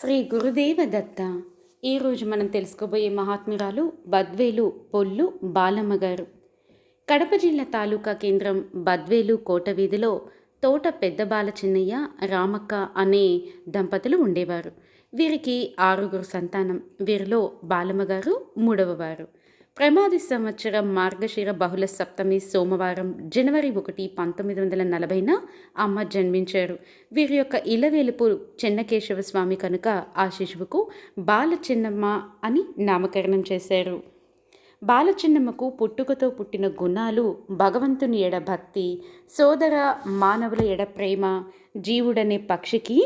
శ్రీ గురుదేవ దత్త. ఈరోజు మనం తెలుసుకోబోయే మహాత్మురాలు బద్వేలు పొల్లు బాలమ్మ గారు. కడప జిల్లా తాలూకా కేంద్రం బద్వేలు కోట వీధిలో తోట పెద్ద బాల చిన్నయ్య రామక్క అనే దంపతులు ఉండేవారు. వీరికి ఆరుగురు సంతానం. వీరిలో బాలమ్మ గారు మూడవవారు ప్రమాది సంవత్సరం మార్గశిర బహుళ సప్తమి సోమవారం జనవరి ఒకటి పంతొమ్మిది వందల నలభైన అమ్మ జన్మించారు వీరి యొక్క ఇలవేలుపు చెన్నకేశవ స్వామి కనుక ఆ శిశువుకు బాల చిన్నమ్మ అని నామకరణం చేశారు బాలచిన్నమ్మకు పుట్టుకతో పుట్టిన గుణాలు భగవంతుని ఎడ భక్తి సోదర మానవుల ఎడ ప్రేమ జీవుడనే పక్షికి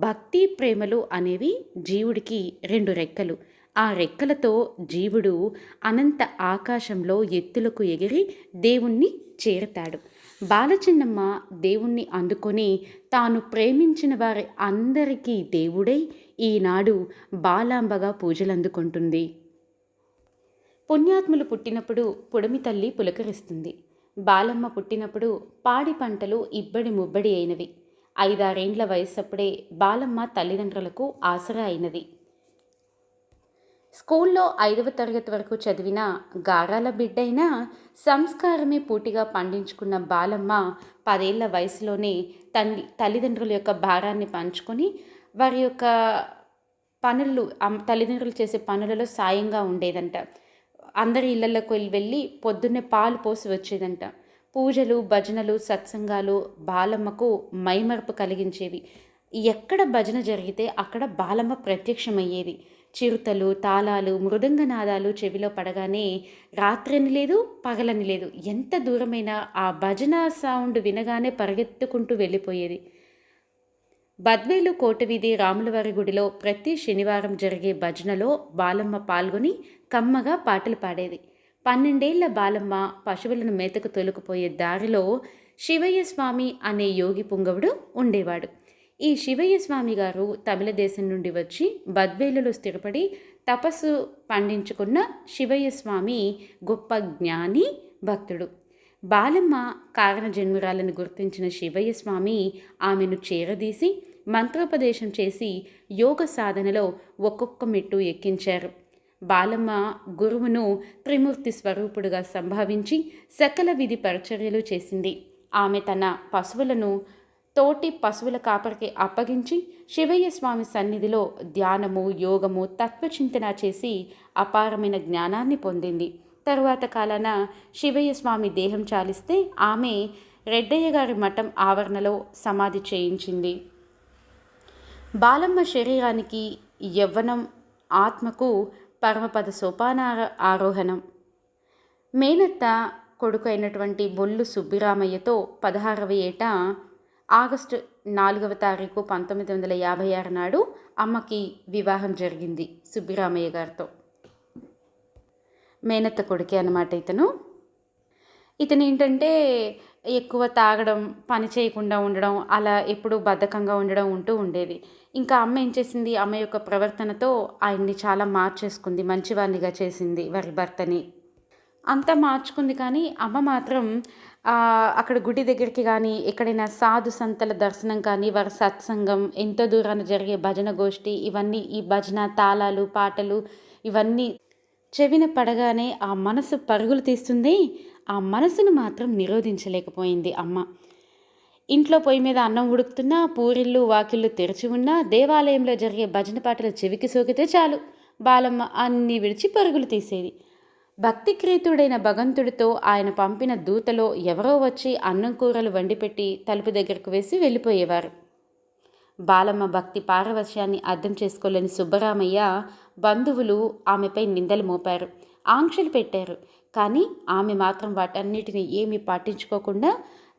భక్తి ప్రేమలు అనేవి జీవుడికి రెండు రెక్కలు ఆ రెక్కలతో జీవుడు అనంత ఆకాశంలో ఎత్తులకు ఎగిరి దేవుణ్ణి చేరతాడు. బాలచిన్నమ్మ దేవుణ్ణి అందుకొని తాను ప్రేమించిన వారి అందరికీ దేవుడై ఈనాడు బాలాంబగా పూజలు అందుకుంటుంది. పుణ్యాత్ములు పుట్టినప్పుడు పుడమి తల్లి పులకరిస్తుంది. బాలమ్మ పుట్టినప్పుడు పాడి పంటలు ఇబ్బడి ముబ్బడి అయినవి. ఐదారేండ్ల వయసప్పుడే బాలమ్మ తల్లిదండ్రులకు ఆసరా అయినది. స్కూల్లో ఐదవ తరగతి వరకు చదివిన గారాల బిడ్డైనా సంస్కారమే పూటిగా పండించుకున్న బాలమ్మ పదేళ్ళ వయసులోనే తల్లి తల్లిదండ్రుల యొక్క భారాన్ని పంచుకొని వారి యొక్క పనులు తల్లిదండ్రులు చేసే పనులలో సాయంగా ఉండేదంట. అందరి ఇళ్ళలోకి వెళ్ళి పొద్దున్నే పాలు పోసి వచ్చేదంట. పూజలు భజనలు సత్సంగాలు బాలమ్మకు మైమరపు కలిగించేవి. ఎక్కడ భజన జరిగితే అక్కడ బాలమ్మ ప్రత్యక్షమయ్యేది. చిరుతలు తాళాలు మృదంగనాదాలు చెవిలో పడగానే రాత్రని లేదు పగలని లేదు. ఎంత దూరమైనా ఆ భజన సౌండ్ వినగానే పరిగెత్తుకుంటూ వెళ్ళిపోయేది. బద్వేలు కోటవీధి రాములవారి గుడిలో ప్రతి శనివారం జరిగే భజనలో బాలమ్మ పాల్గొని కమ్మగా పాటలు పాడేది. పన్నెండేళ్ళ బాలమ్మ పశువులను మేతకు తొలుకుపోయే దారిలో శివయ్య స్వామి అనే యోగి పుంగవుడు ఉండేవాడు. ఈ శివయ్య స్వామి గారు తమిళ దేశం నుండి వచ్చి బద్వేలులో స్థిరపడి తపస్సు పండించుకున్న శివయ్య స్వామి గొప్ప జ్ఞాని భక్తుడు. బాలమ్మ కారణ జన్మురాలను గుర్తించిన శివయ్య స్వామి ఆమెను చేరదీసి మంత్రోపదేశం చేసి యోగ సాధనలో ఒక్కొక్క మెట్టు ఎక్కించారు. బాలమ్మ గురువును త్రిమూర్తి స్వరూపుడుగా సంభావించి సకల విధి పరిచర్యలు చేసింది. ఆమె తన పశువులను తోటి పశువుల కాపరికి అప్పగించి శివయ్య స్వామి సన్నిధిలో ధ్యానము యోగము తత్వచింతన చేసి అపారమైన జ్ఞానాన్ని పొందింది. తరువాత కాలాన శివయ్య స్వామి దేహం చాలిస్తే ఆమె రెడ్డయ్య గారి మఠం ఆవరణలో సమాధి చేయించింది. బాలమ్మ శరీరానికి యవ్వనం ఆత్మకు పరమపద సోపాన ఆరోహణం. మేనత్త కొడుకు అయినటువంటి బొల్లు సుబ్బిరామయ్యతో పదహారవ ఏట ఆగస్టు నాలుగవ తారీఖు పంతొమ్మిది వందల యాభై ఆరు నాడు అమ్మకి వివాహం జరిగింది సుబ్బిరామయ్య గారితో. మేనత్త కొడుకే అన్నమాట ఇతను. ఇతను ఏంటంటే ఎక్కువ తాగడం పని చేయకుండా ఉండడం అలా ఎప్పుడు బద్ధకంగా ఉండడం ఉంటూ ఉండేది. ఇంకా అమ్మ ఏం చేసింది? అమ్మ యొక్క ప్రవర్తనతో ఆయన్ని చాలా మార్చేసుకుంది మంచివాడినిగా చేసింది వారి భర్తని. అంతా మార్చుకుంది కానీ అమ్మ మాత్రం అక్కడ గుడి దగ్గరికి కానీ ఎక్కడైనా సాధు సంతల దర్శనం కానీ వారి సత్సంగం ఎంతో దూరాన జరిగే భజన గోష్ఠి ఇవన్నీ ఈ భజన తాళాలు పాటలు ఇవన్నీ చెవిన పడగానే ఆ మనసు పరుగులు తీస్తుంది. ఆ మనసును మాత్రం నిరోధించలేకపోయింది అమ్మ. ఇంట్లో పొయ్యి మీద అన్నం ఉడుకుతున్నా పూరిళ్ళు వాకిళ్ళు తెరిచి ఉన్నా దేవాలయంలో జరిగే భజన పాటలు చెవికి సోకితే చాలు. బాలమ్మ అన్నీ విడిచి పరుగులు తీసేది. భక్తిక్రీతుడైన భగంతుడితో ఆయన పంపిన దూతలో ఎవరో వచ్చి అన్నం కూరలు వండిపెట్టి తలుపు దగ్గరకు వేసి వెళ్ళిపోయేవారు. బాలమ్మ భక్తి పారవశ్యాన్ని అర్థం చేసుకోలేని సుబ్బరామయ్య బంధువులు ఆమెపై నిందలు మోపారు. ఆంక్షలు పెట్టారు. కానీ ఆమె మాత్రం వాటన్నిటిని ఏమీ పాటించుకోకుండా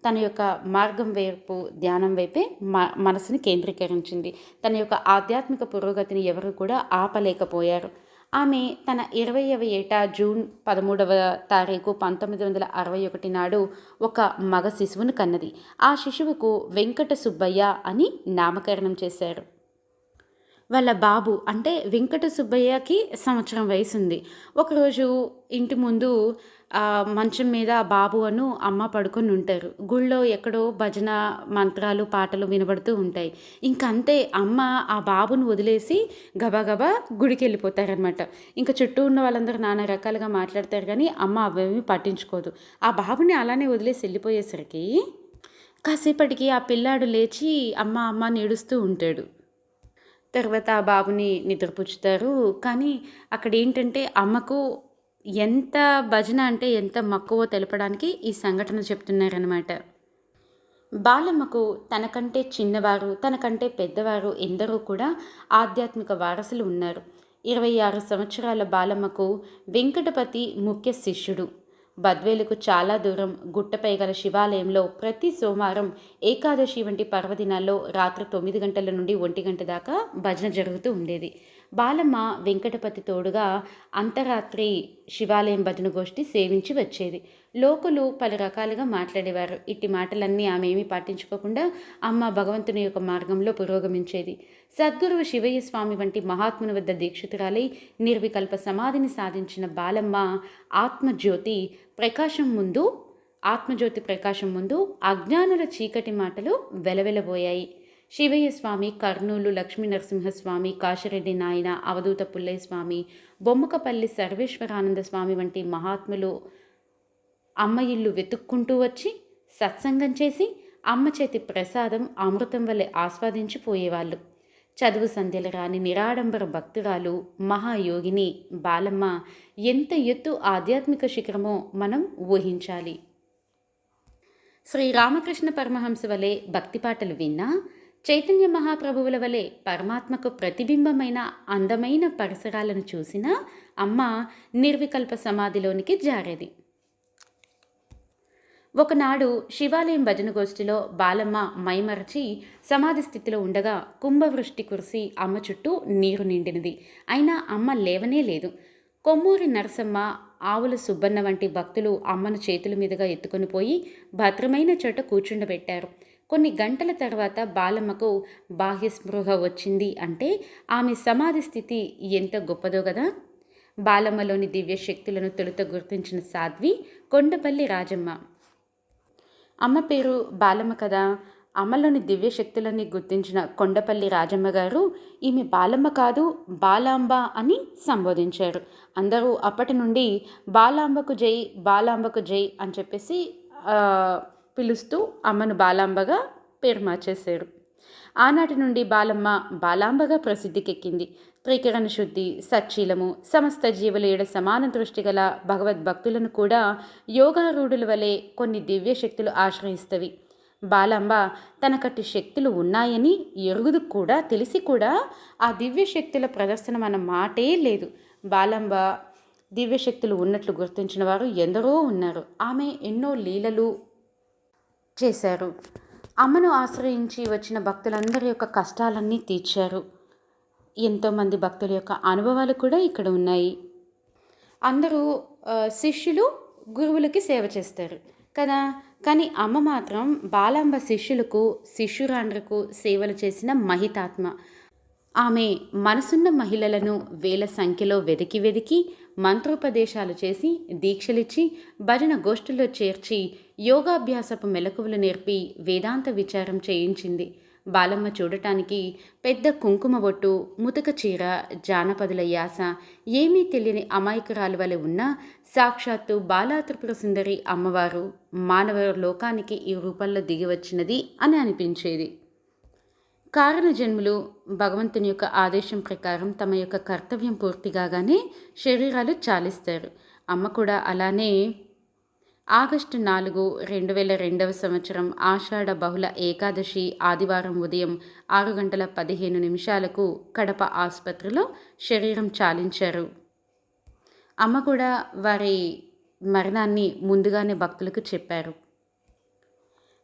తన యొక్క మార్గం వైపు ధ్యానం వైపే మనసుని కేంద్రీకరించింది. తన యొక్క ఆధ్యాత్మిక పురోగతిని ఎవరు కూడా ఆపలేకపోయారు. ఆమె తన ఇరవైవ ఏట జూన్ పదమూడవ తారీఖు పంతొమ్మిది వందల అరవై ఒకటి నాడు ఒక మగ శిశువును కన్నది. ఆ శిశువుకు వెంకట సుబ్బయ్య అని నామకరణం చేశారు. వాళ్ళ బాబు అంటే వెంకట సుబ్బయ్యకి సంవత్సరం వయసు ఉంది ఒకరోజు ఇంటి ముందు మంచం మీద బాబు అను అమ్మ పడుకొని ఉంటారు. గుళ్ళో ఎక్కడో భజన మంత్రాలు పాటలు వినబడుతూ ఉంటాయి. ఇంకంతే అంతే అమ్మ ఆ బాబును వదిలేసి గబగబా గుడికి వెళ్ళిపోతారనమాట ఇంకా చుట్టూ ఉన్న వాళ్ళందరూ నానా రకాలుగా మాట్లాడతారు కానీ అమ్మ అవేమీ పట్టించుకోదు. ఆ బాబుని అలానే వదిలేసి వెళ్ళిపోయేసరికి కాసేపటికి ఆ పిల్లాడు లేచి అమ్మ అమ్మ నేడుస్తూ ఉంటాడు. తర్వాత ఆ బాబుని నిద్రపుచ్చుతారు. కానీ అక్కడ ఏంటంటే అమ్మకు ఎంత భజన అంటే ఎంత మక్కువో తెలపడానికి ఈ సంఘటన చెప్తున్నారనమాట బాలమ్మకు తనకంటే చిన్నవారు తనకంటే పెద్దవారు ఎందరో కూడా ఆధ్యాత్మిక వారసులు ఉన్నారు. ఇరవై ఆరు సంవత్సరాల బాలమ్మకు వెంకటపతి ముఖ్య శిష్యుడు. బద్వేలుకు చాలా దూరం గుట్టపై గల శివాలయంలో ప్రతి సోమవారం ఏకాదశి వంటి పర్వదినాల్లో రాత్రి తొమ్మిది గంటల నుండి ఒంటి గంట దాకా భజన జరుగుతూ ఉండేది. బాలమ్మ వెంకటపతి తోడుగా అంతరాత్రి శివాలయం భజన గోష్ఠి సేవించి వచ్చేది. లోకులు పలు రకాలుగా మాట్లాడేవారు. ఇట్టి మాటలన్నీ ఆమె ఏమీ పాటించుకోకుండా అమ్మ భగవంతుని యొక్క మార్గంలో పురోగమించేది. సద్గురువు శివయ్య స్వామి వంటి మహాత్ముని వద్ద దీక్షితురాలై నిర్వికల్ప సమాధిని సాధించిన బాలమ్మ ఆత్మజ్యోతి ప్రకాశం ముందు ఆత్మజ్యోతి ప్రకాశం ముందు అజ్ఞానుల చీకటి మాటలు వెలవెలబోయాయి. శివయ్య స్వామి కర్నూలు లక్ష్మీ నరసింహస్వామి కాశిరెడ్డి నాయన అవధూత పుల్లయ్య స్వామి బొమ్మకపల్లి సర్వేశ్వరానంద స్వామి వంటి మహాత్ములు అమ్మ ఇల్లు వెతుక్కుంటూ వచ్చి సత్సంగం చేసి అమ్మ చేతి ప్రసాదం అమృతం వల్లే ఆస్వాదించి పోయేవాళ్ళు చదువు సంధ్యలు రాని నిరాడంబర భక్తురాలు మహాయోగిని బాలమ్మ ఎంత ఎత్తు ఆధ్యాత్మిక శిఖరమో మనం ఊహించాలి. శ్రీ రామకృష్ణ పరమహంస వలె భక్తి పాటలు విన్నా చైతన్య మహాప్రభువుల వలె పరమాత్మకు ప్రతిబింబమైన అందమైన పరిసరాలను చూసిన అమ్మ నిర్వికల్ప సమాధిలోనికి జారేది. ఒకనాడు శివాలయం భజన గోష్ఠిలో బాలమ్మ మైమరచి సమాధి స్థితిలో ఉండగా కుంభవృష్టి కురిసి అమ్మ చుట్టూ నీరు నిండినది. అయినా అమ్మ లేవనే లేదు. కొమ్మూరి నరసమ్మ ఆవుల సుబ్బన్న వంటి భక్తులు అమ్మను చేతుల మీదుగా ఎత్తుకొని పోయి భద్రమైన చోట కూర్చుండబెట్టారు. కొన్ని గంటల తర్వాత బాలమ్మకు బాహ్యస్పృహ వచ్చింది అంటే ఆమె సమాధి స్థితి ఎంత గొప్పదో కదా. బాలమ్మలోని దివ్య శక్తులను తొలుత గుర్తించిన సాధ్వి కొండపల్లి రాజమ్మ. అమ్మ పేరు బాలమ్మ కదా. అమ్మలోని దివ్య శక్తులని గుర్తించిన కొండపల్లి రాజమ్మ గారు ఈమె బాలమ్మ కాదు బాలాంబ అని సంబోధించారు. అందరూ అప్పటి నుండి బాలాంబకు జై బాలాంబకు జై అని చెప్పేసి పిలుస్తూ అమ్మను బాలాంబగా పేరు మార్చేశారు ఆనాటి నుండి బాలమ్మ బాలాంబగా ప్రసిద్ధికెక్కింది. త్రికరణ శుద్ధి సచ్చీలము సమస్త జీవుల ఏడ సమాన దృష్టి గల భగవద్భక్తులను కూడా యోగారూఢుల వలె కొన్ని దివ్య శక్తులు ఆశ్రయిస్తవి. బాలాంబ తనకట్టి శక్తులు ఉన్నాయని ఎరుగుదు కూడా తెలిసి కూడా ఆ దివ్య శక్తుల ప్రదర్శన మన మాటే లేదు. బాలాంబ దివ్య శక్తులు ఉన్నట్లు గుర్తించిన వారు ఎందరో ఉన్నారు. ఆమె ఎన్నో లీలలు చేశారు. అమ్మను ఆశ్రయించి వచ్చిన భక్తులందరి యొక్క కష్టాలన్నీ తీర్చారు. ఎంతోమంది భక్తుల యొక్క అనుభవాలు కూడా ఇక్కడ ఉన్నాయి. అందరూ శిష్యులు గురువులకి సేవ చేస్తారు కదా? కానీ అమ్మ మాత్రం బాలాంబ శిష్యులకు శిష్యురాండ్రకు సేవలు చేసిన మహితాత్మ. ఆమె మనసున్న మహిళలను వేల సంఖ్యలో వెతికి వెతికి మంత్రోపదేశాలు చేసి దీక్షలిచ్చి భజన గోష్ఠుల్లో చేర్చి యోగాభ్యాసపు మెలకువలు నేర్పి వేదాంత విచారం చేయించింది. బాలమ్మ చూడటానికి పెద్ద కుంకుమ బొట్టు ముతక చీర జానపదుల యాస ఏమీ తెలియని అమాయకురాలు వలె ఉన్న సాక్షాత్తు బాలాత్రిపుర సుందరి అమ్మవారు మానవ లోకానికి ఈ రూపంలో దిగి వచ్చినది అని అనిపించేది. కారణ జన్ములు భగవంతుని యొక్క ఆదేశం ప్రకారం తమ యొక్క కర్తవ్యం పూర్తి కాగానే శరీరాలు చాలిస్తారు. అమ్మ కూడా అలానే ఆగస్టు నాలుగు రెండు వేల రెండవ సంవత్సరం ఆషాఢ బహుళ ఏకాదశి ఆదివారం ఉదయం ఆరు గంటల పదిహేను నిమిషాలకు కడప ఆసుపత్రిలో శరీరం చాలించారు. అమ్మ కూడా వారి మరణాన్ని ముందుగానే భక్తులకు చెప్పారు.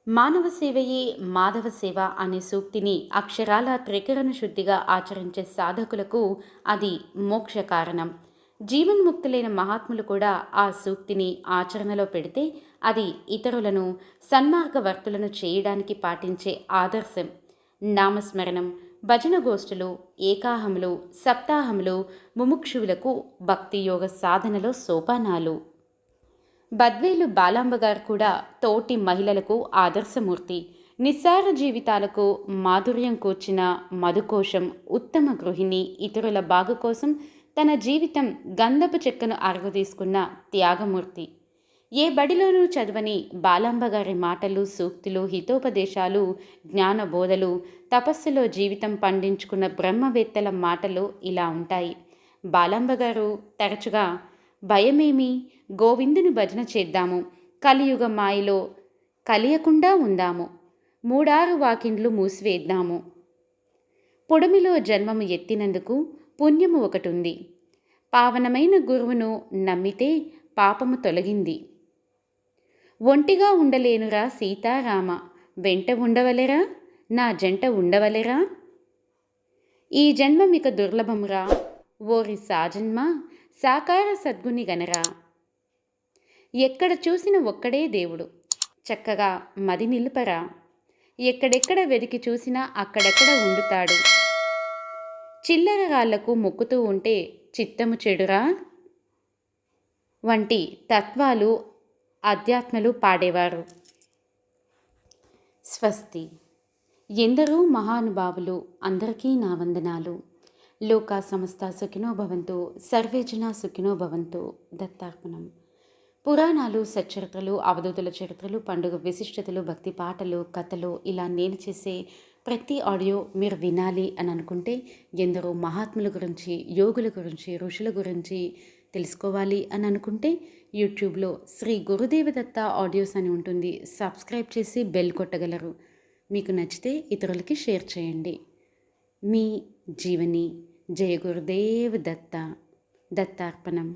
మానవ సేవయే మాధవ సేవ అనే సూక్తిని అక్షరాల త్రికరణ శుద్ధిగా ఆచరించే సాధకులకు అది మోక్ష కారణం. జీవన్ముక్తులైన మహాత్ములు కూడా ఆ సూక్తిని ఆచరణలో పెడితే అది ఇతరులను సన్మార్గవర్తులను చేయడానికి పాటించే ఆదర్శం. నామస్మరణం భజన గోష్ఠులు ఏకాహములు సప్తాహములు ముముక్షువులకు భక్తి యోగ సాధనలో సోపానాలు. బద్వేలు బాలాంబ గారు కూడా తోటి మహిళలకు ఆదర్శమూర్తి. నిస్సార జీవితాలకు మాధుర్యం కూర్చిన మధుకోశం ఉత్తమ గృహిణి. ఇతరుల బాగు కోసం తన జీవితం గంధపు చెక్కను అరగదీసుకున్న తీసుకున్న త్యాగమూర్తి. ఏ బడిలోనూ చదవని బాలాంబ గారి మాటలు సూక్తులు హితోపదేశాలు జ్ఞానబోధలు తపస్సులో జీవితం పండించుకున్న బ్రహ్మవేత్తల మాటలు ఇలా ఉంటాయి. బాలాంబ గారు తరచుగా భయమేమి? గోవిందుని భజన చేద్దాము. కలియుగ మాయలో కలియకుండా ఉందాము. మూడారు వాకిండ్లు మూసివేద్దాము. పొడమిలో జన్మము ఎత్తినందుకు పుణ్యము ఒకటుంది. పావనమైన గురువును నమ్మితే పాపము తొలగింది. ఒంటిగా ఉండలేనురా సీతారామ. వెంట ఉండవలెరా? నా జంట ఉండవలెరా? ఈ జన్మమిక దుర్లభమురా? ఓరి సాజన్మ! సాకార సద్గుని గనరా. ఎక్కడ చూసిన ఒక్కడే దేవుడు. చక్కగా మది నిలుపరా. ఎక్కడెక్కడ వెతికి చూసినా అక్కడెక్కడ ఉండుతాడు. చిల్లర రాళ్ళకు మొక్కుతూ ఉంటే చిత్తము చెడురా? వంటి తత్వాలు అధ్యాత్మలు పాడేవారు. స్వస్తి. ఎందరో మహానుభావులు అందరికీ నా వందనాలు. లోకా సమస్త సుఖినో భవంతు సర్వేజన సుఖినో భవంతు. దత్తార్పణం. పురాణాలు సచ్చరిత్రలు అవధూతుల చరిత్రలు పండుగ విశిష్టతలు భక్తి పాటలు కథలు ఇలా నేను చేసే ప్రతి ఆడియో మీరు వినాలి అని అనుకుంటే ఎందరో మహాత్ముల గురించి యోగుల గురించి ఋషుల గురించి తెలుసుకోవాలి అని అనుకుంటే యూట్యూబ్లో శ్రీ గురుదేవదత్త ఆడియోస్ అని ఉంటుంది. సబ్స్క్రైబ్ చేసి బెల్ కొట్టగలరు. మీకు నచ్చితే ఇతరులకి షేర్ చేయండి. మీ జీవని జయ గురుదేవ్ దత్త దత్తార్పణం.